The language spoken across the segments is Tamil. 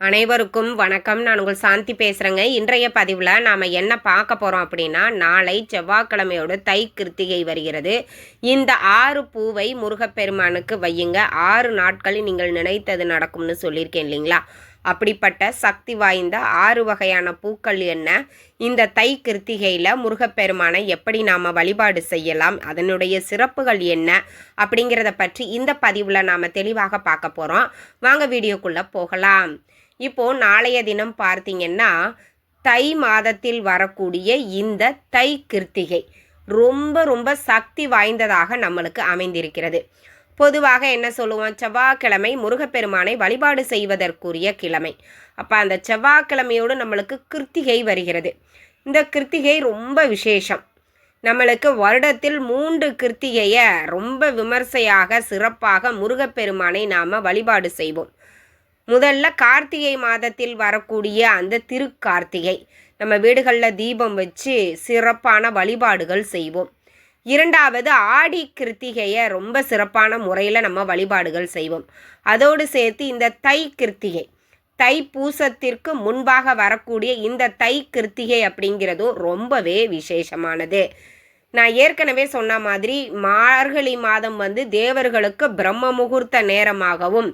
அனைவருக்கும் வணக்கம். நான் உங்கள் சாந்தி பேசுகிறேங்க இன்றைய பதிவில் நாம் என்ன பார்க்க போகிறோம் அப்படின்னா நாளை செவ்வாய்க்கிழமையோட தை கிருத்திகை வருகிறது. இந்த ஆறு பூவை முருகப்பெருமானுக்கு வையுங்க. ஆறு நாட்களில் நீங்கள் நினைத்தது நடக்கும்னு சொல்லியிருக்கேன் இல்லைங்களா? அப்படிப்பட்ட சக்தி வாய்ந்த ஆறு வகையான பூக்கள் என்ன? இந்த தை கிருத்திகையில் முருகப்பெருமானை எப்படி நாம் வழிபாடு செய்யலாம்? அதனுடைய சிறப்புகள் என்ன? அப்படிங்கிறத பற்றி இந்த பதிவில் நாம் தெளிவாக பார்க்க போகிறோம் வாங்க வீடியோக்குள்ளே போகலாம். இப்போ நாளைய தினம் பார்த்தீங்கன்னா தை மாதத்தில் வரக்கூடிய இந்த தை கிருத்திகை ரொம்ப ரொம்ப சக்தி வாய்ந்ததாக நம்மளுக்கு அமைந்திருக்கிறது. பொதுவாக என்ன சொல்லுவோம்? செவ்வாய்க்கிழமை முருகப்பெருமானை வழிபாடு செய்வதற்குரிய கிழமை. அப்போ அந்த செவ்வாய்க்கிழமையோடு நம்மளுக்கு கிருத்திகை வருகிறது. இந்த கிருத்திகை ரொம்ப விசேஷம். நம்மளுக்கு வருடத்தில் மூன்று கிருத்திகையை ரொம்ப விமர்சையாக சிறப்பாக முருகப்பெருமானை நாம் வழிபாடு செய்வோம். முதல்ல கார்த்திகை மாதத்தில் வரக்கூடிய அந்த திருக்கார்த்திகை. நம்ம வீடுகளில் தீபம் வச்சு சிறப்பான வழிபாடுகள் செய்வோம். இரண்டாவது ஆடி கிருத்திகையை ரொம்ப சிறப்பான முறையில் நம்ம வழிபாடுகள் செய்வோம். அதோடு சேர்த்து இந்த தை கிருத்திகை. தை பூசத்திற்கு முன்பாக வரக்கூடிய இந்த தை கிருத்திகை அப்படிங்கிறதும் ரொம்பவே விசேஷமானது. நான் ஏற்கனவே சொன்ன மாதிரி மார்கழி மாதம் வந்து தேவர்களுக்கு பிரம்ம முகூர்த்த நேரமாகவும்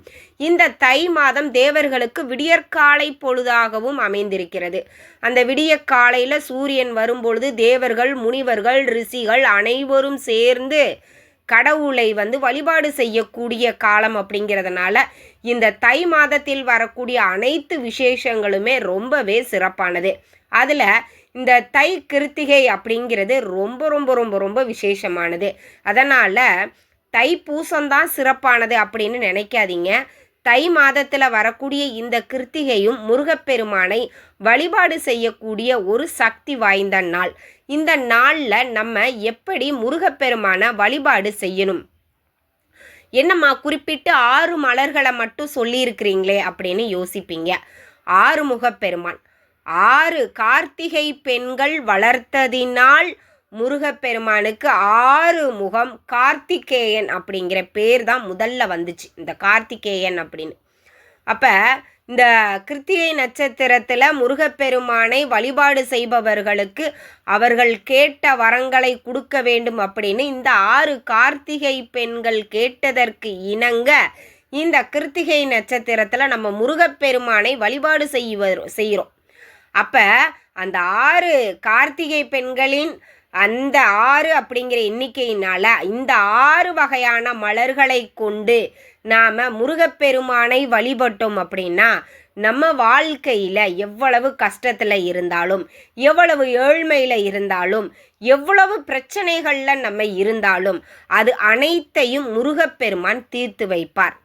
இந்த தை மாதம் தேவர்களுக்கு விடியற்காலை பொழுதாகவும் அமைந்திருக்கிறது. அந்த விடியற்காலையில் சூரியன் வரும்பொழுது தேவர்கள் முனிவர்கள் ரிஷிகள் அனைவரும் சேர்ந்து கடவுளை வந்து வழிபாடு செய்யக்கூடிய காலம் அப்படிங்கிறதுனால இந்த தை மாதத்தில் வரக்கூடிய அனைத்து விசேஷங்களுமே ரொம்பவே சிறப்பானது. அதில் இந்த தை கிருத்திகை அப்படிங்கிறது ரொம்ப ரொம்ப ரொம்ப ரொம்ப விசேஷமானது. அதனால் தை பூசம்தான் சிறப்பானது அப்படின்னு நினைக்காதீங்க. தை மாதத்தில் வரக்கூடிய இந்த கிருத்திகையும் முருகப்பெருமானை வழிபாடு செய்யக்கூடிய ஒரு சக்தி வாய்ந்த நாள். இந்த நாளில் நம்ம எப்படி முருகப்பெருமானை வழிபாடு செய்யணும்? என்னம்மா குறிப்பிட்டு ஆறு மலர்களை மட்டும் சொல்லியிருக்கிறீங்களே அப்படின்னு யோசிப்பீங்க. ஆறுமுகப்பெருமான். ஆறு கார்த்திகை பெண்கள் வளர்த்ததினால் முருகப்பெருமானுக்கு ஆறு முகம் கார்த்திகேயன் அப்படிங்கிற பேர் தான் முதல்ல வந்துச்சு இந்த கார்த்திகேயன் அப்படின்னு. அப்போ இந்த கிருத்திகை நட்சத்திரத்தில் முருகப்பெருமானை வழிபாடு செய்பவர்களுக்கு அவர்கள் கேட்ட வரங்களை கொடுக்க வேண்டும் அப்படின்னு இந்த ஆறு கார்த்திகை பெண்கள் கேட்டதற்கு இணங்க இந்த கிருத்திகை நட்சத்திரத்தில் நம்ம முருகப்பெருமானை வழிபாடு செய்வ செய்கிறோம் அப்போ அந்த ஆறு கார்த்திகை பெண்களின் அந்த ஆறு அப்படிங்கிற எண்ணிக்கையினால இந்த ஆறு வகையான மலர்களை கொண்டு நாம் முருகப்பெருமானை வழிபட்டோம் அப்படின்னா நம்ம வாழ்க்கையில் எவ்வளவு கஷ்டத்தில் இருந்தாலும் எவ்வளவு ஏழ்மையில் இருந்தாலும் எவ்வளவு பிரச்சனைகளில் நம்ம இருந்தாலும் அது அனைத்தையும் முருகப்பெருமான் தீர்த்து வைப்பார்.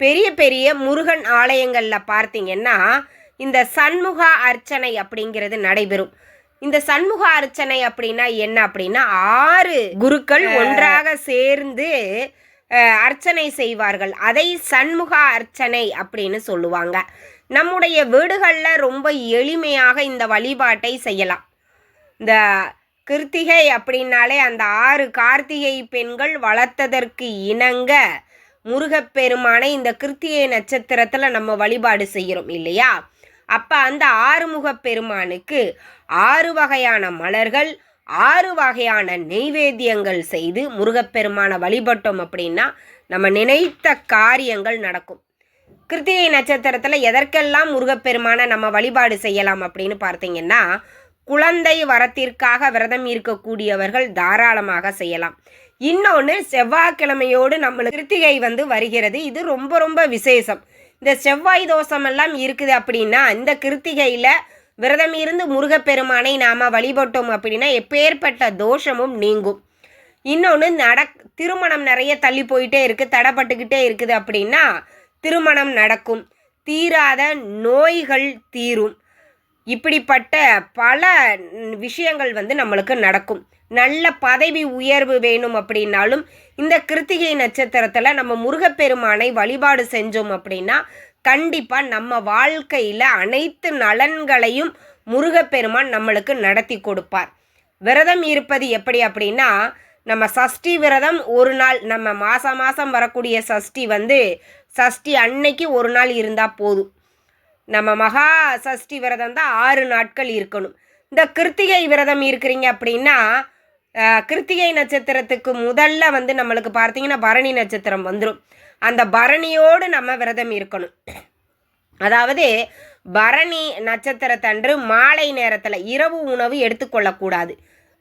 பெரிய பெரிய முருகன் ஆலயங்களில் பார்த்தீங்கன்னா இந்த சண்முக அர்ச்சனை அப்படிங்கிறது நடைபெறும். இந்த சண்முக அர்ச்சனை அப்படின்னா என்ன அப்படின்னா ஆறு குருக்கள் ஒன்றாக சேர்ந்து அர்ச்சனை செய்வார்கள். அதை சண்முக அர்ச்சனை அப்படின்னு சொல்லுவாங்க. நம்முடைய வீடுகளில் ரொம்ப எளிமையாக இந்த வழிபாட்டை செய்யலாம். இந்த கிருத்திகை அப்படின்னாலே அந்த ஆறு கார்த்திகை பெண்கள் வளர்த்ததற்கு இணங்க முருகப்பெருமானை இந்த கிருத்திகை நட்சத்திரத்தில் நம்ம வழிபாடு செய்கிறோம் இல்லையா? அப்போ அந்த ஆறுமுக பெருமானுக்கு ஆறு வகையான மலர்கள் ஆறு வகையான நெய்வேத்தியங்கள் செய்து முருகப்பெருமானை வழிபட்டோம் அப்படின்னா நம்ம நினைத்த காரியங்கள் நடக்கும். கிருத்திகை நட்சத்திரத்தில் எதற்கெல்லாம் முருகப்பெருமானை நம்ம வழிபாடு செய்யலாம் அப்படின்னு பார்த்தீங்கன்னா குழந்தை வரத்திற்காக விரதம் இருக்கக்கூடியவர்கள் தாராளமாக செய்யலாம். இன்னொன்று செவ்வாய்க்கிழமையோடு நம்மளுக்கு கிருத்திகை வந்து வருகிறது. இது ரொம்ப ரொம்ப விசேஷம். இந்த செவ்வாய் தோஷமெல்லாம் இருக்குது அப்படின்னா இந்த கிருத்திகையில் விரதம் இருந்து முருகப்பெருமானை நாம் வழிபட்டோம் அப்படின்னா எப்பேற்பட்ட தோஷமும் நீங்கும். இன்னொன்று நட திருமணம் நிறைய தள்ளி போயிட்டே இருக்குது தடைப்பட்டுக்கிட்டே இருக்குது அப்படின்னா திருமணம் நடக்கும். தீராத நோய்கள் தீரும். இப்படிப்பட்ட பல விஷயங்கள் வந்து நம்மளுக்கு நடக்கும். நல்ல பதவி உயர்வு வேணும் அப்படின்னாலும் இந்த கிருத்திகை நட்சத்திரத்தில் நம்ம முருகப்பெருமானை வழிபாடு செஞ்சோம் அப்படின்னா கண்டிப்பாக நம்ம வாழ்க்கையில் அனைத்து நலன்களையும் முருகப்பெருமான் நம்மளுக்கு நடத்தி கொடுப்பார். விரதம் இருப்பது எப்படி அப்படின்னா நம்ம சஷ்டி விரதம் ஒரு நாள் நம்ம மாதம் மாதம் வரக்கூடிய சஷ்டி வந்து சஷ்டி அன்னைக்கு ஒரு நாள் இருந்தால் போதும். நம்ம மகா சஷ்டி விரதம் தான் ஆறு நாட்கள் இருக்கணும். இந்த கிருத்திகை விரதம் இருக்கிறீங்க அப்படின்னா கிருத்திகை நட்சத்திரத்துக்கு முதல்ல வந்து நம்மளுக்கு பார்த்தீங்கன்னா பரணி நட்சத்திரம் வந்துடும் அந்த பரணியோடு நம்ம விரதம் இருக்கணும். அதாவது பரணி நட்சத்திரத்தன்று மாலை நேரத்தில் இரவு உணவு எடுத்துக்கொள்ளக்கூடாது.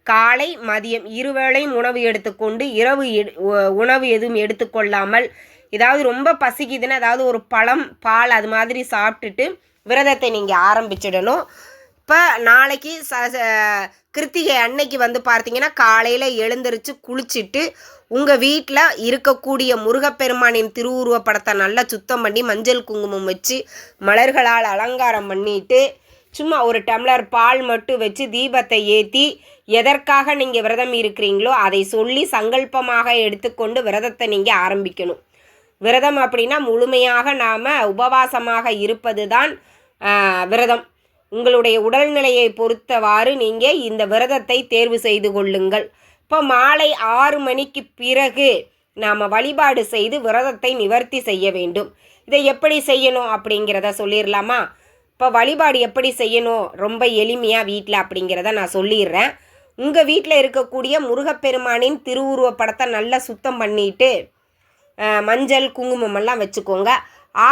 காலை மதியம் இருவேளையும் உணவு எடுத்துக்கொண்டு இரவு எடு- உணவு எதுவும் எடுத்துக்கொள்ளாமல் ஏதாவது ரொம்ப பசிக்குதுன்னு அதாவது ஒரு பழம் பால் அது மாதிரி சாப்பிட்டுட்டு விரதத்தை நீங்கள் ஆரம்பிச்சிடணும். இப்போ நாளைக்கு ச கிருத்திகை அன்னைக்கு வந்து பார்த்தீங்கன்னா காலையில் எழுந்திரிச்சு குளிச்சுட்டு உங்கள் வீட்டில் இருக்கக்கூடிய முருகப்பெருமானின் திருவுருவப்படத்தை நல்லா சுத்தம் பண்ணி மஞ்சள் குங்குமம் வச்சு மலர்களால் அலங்காரம் பண்ணிட்டு சும்மா ஒரு டம்ளர் பால் மட்டும் வச்சு தீபத்தை ஏற்றி எதற்காக நீங்கள் விரதம் இருக்கிறீங்களோ அதை சொல்லி சங்கல்பமாக எடுத்துக்கொண்டு விரதத்தை நீங்கள் ஆரம்பிக்கணும். விரதம் அப்படின்னா முழுமையாக நாம் உபவாசமாக இருப்பது தான் விரதம். உங்களுடைய உடல்நிலையை பொறுத்தவாறு நீங்கள் இந்த விரதத்தை தேர்வு செய்து கொள்ளுங்கள். இப்போ மாலை ஆறு மணிக்கு பிறகு நாம் வழிபாடு செய்து விரதத்தை நிவர்த்தி செய்ய வேண்டும். இதை எப்படி செய்யணும் அப்படிங்கிறத சொல்லிடலாமா இப்போ வழிபாடு எப்படி செய்யணும்? ரொம்ப எளிமையாக வீட்டில் அப்படிங்கிறத நான் சொல்லிடுறேன் உங்கள் வீட்டில் இருக்கக்கூடிய முருகப்பெருமானின் திருவுருவப்படத்தை நல்லா சுத்தம் பண்ணிட்டு மஞ்சள் குங்குமம் எல்லாம் வச்சுக்கோங்க.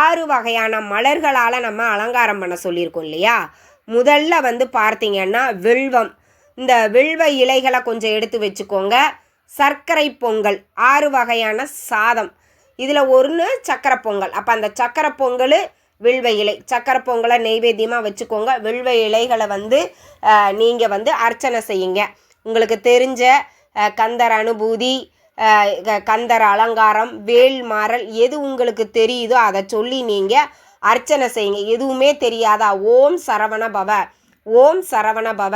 ஆறு வகையான மலர்களால் நம்ம அலங்காரம் பண்ண சொல்லியிருக்கோம் இல்லையா? முதல்ல வந்து பார்த்தீங்கன்னா வில்வம். இந்த வில்வ இலைகளை கொஞ்சம் எடுத்து வச்சுக்கோங்க. சர்க்கரை பொங்கல் ஆறு வகையான சாதம். இதில் ஒன்று சக்கரை பொங்கல். அப்போ அந்த சக்கரை பொங்கல் வில்வ இலை. சக்கரை பொங்கலை நெய்வேத்தியமாக வச்சுக்கோங்க. வில்வ இலைகளை வந்து நீங்கள் வந்து அர்ச்சனை செய்யுங்க. உங்களுக்கு தெரிஞ்ச கந்தர் அனுபூதி கந்தர் அலங்காரம் வேல் மாறல் எது உங்களுக்கு தெரியுதோ அதை சொல்லி நீங்கள் அர்ச்சனை செய்யுங்க. எதுவுமே தெரியாதா? ஓம் சரவண பவ. ஓம் சரவண பவ.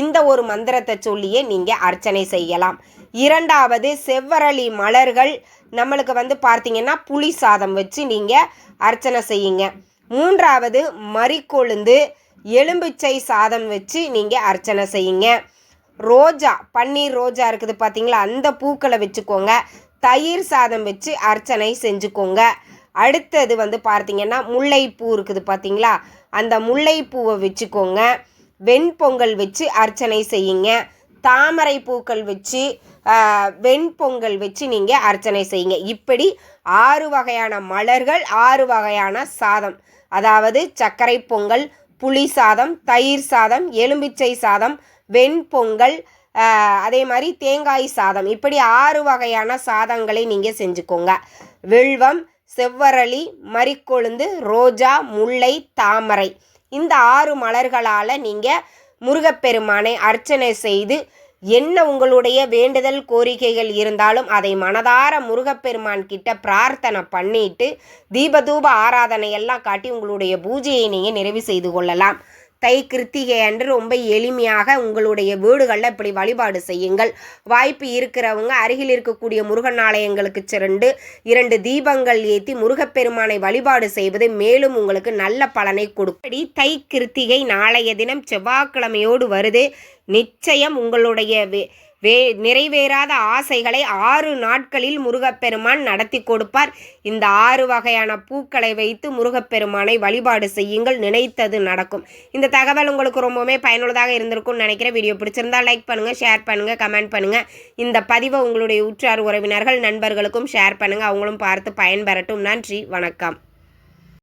இந்த ஒரு மந்திரத்தை சொல்லியே நீங்கள் அர்ச்சனை செய்யலாம். இரண்டாவது செவ்வரளி மலர்கள் நம்மளுக்கு வந்து பார்த்தீங்கன்னா புளி சாதம் வச்சு நீங்கள் அர்ச்சனை செய்யுங்க. மூன்றாவது மறிக்கொழுந்து எலும்பிச்சை சாதம் வச்சு நீங்கள் அர்ச்சனை செய்யுங்க. ரோஜா பன்னீர் ரோஜா இருக்குது பார்த்தீங்களா அந்த பூக்களை வச்சுக்கோங்க. தயிர் சாதம் வச்சு அர்ச்சனை செஞ்சுக்கோங்க. அடுத்தது வந்து பார்த்தீங்கன்னா முல்லைப்பூ இருக்குது பார்த்தீங்களா அந்த முல்லைப்பூவை வச்சுக்கோங்க. வெண்பொங்கல் வச்சு அர்ச்சனை செய்யுங்க. தாமரை பூக்கள் வச்சு வெண்பொங்கல் வச்சு நீங்கள் அர்ச்சனை செய்யுங்க. இப்படி ஆறு வகையான மலர்கள் ஆறு வகையான சாதம். அதாவது சர்க்கரை பொங்கல் புளி சாதம் தயிர் சாதம் எலும்பிச்சை சாதம் வெண்பொங்கல் அதே மாதிரி தேங்காய் சாதம். இப்படி ஆறு வகையான சாதங்களை நீங்கள் செஞ்சுக்கோங்க. வில்வம் செவ்வரளி மறிக்கொழுந்து ரோஜா முல்லை தாமரை. இந்த ஆறு மலர்களால் நீங்கள் முருகப்பெருமானை அர்ச்சனை செய்து என்ன உங்களுடைய வேண்டுதல் கோரிக்கைகள் இருந்தாலும் அதை மனதார முருகப்பெருமான் கிட்ட பிரார்த்தனை பண்ணிட்டு தீபதூப ஆராதனை எல்லாம் காட்டி உங்களுடைய பூஜையை நீங்கள் நிறைவு செய்து கொள்ளலாம். தை கிருத்திகை அன்று ரொம்ப எளிமையாக உங்களுடைய வீடுகளில் இப்படி வழிபாடு செய்யுங்கள். வாய்ப்பு இருக்கிறவங்க அருகில் இருக்கக்கூடிய முருகன் ஆலயங்களுக்கு சென்று இரண்டு தீபங்கள் ஏற்றி முருகப்பெருமானை வழிபாடு செய்வது மேலும் உங்களுக்கு நல்ல பலனை கொடுக்கும். தை கிருத்திகை நாளைய தினம் செவ்வாய்க்கிழமையோடு வருது. நிச்சயம் உங்களுடைய வே நிறைவேறாத ஆசைகளை ஆறு நாட்களில் முருகப்பெருமான் நடத்தி கொடுப்பார். இந்த ஆறு வகையான பூக்களை வைத்து முருகப்பெருமானை வழிபாடு செய்யுங்கள். நினைத்தது நடக்கும். இந்த தகவல் உங்களுக்கு ரொம்பவுமே பயனுள்ளதாக இருந்திருக்கும்னு நினைக்கிறேன். வீடியோ பிடிச்சிருந்தா லைக் பண்ணுங்கள் ஷேர் பண்ணுங்கள் கமெண்ட் பண்ணுங்கள் இந்த பதிவை உங்களுடைய உற்றார் உறவினர்கள் நண்பர்களுக்கும் ஷேர் பண்ணுங்கள் அவங்களும் பார்த்து பயன்பெறட்டும். நன்றி வணக்கம்.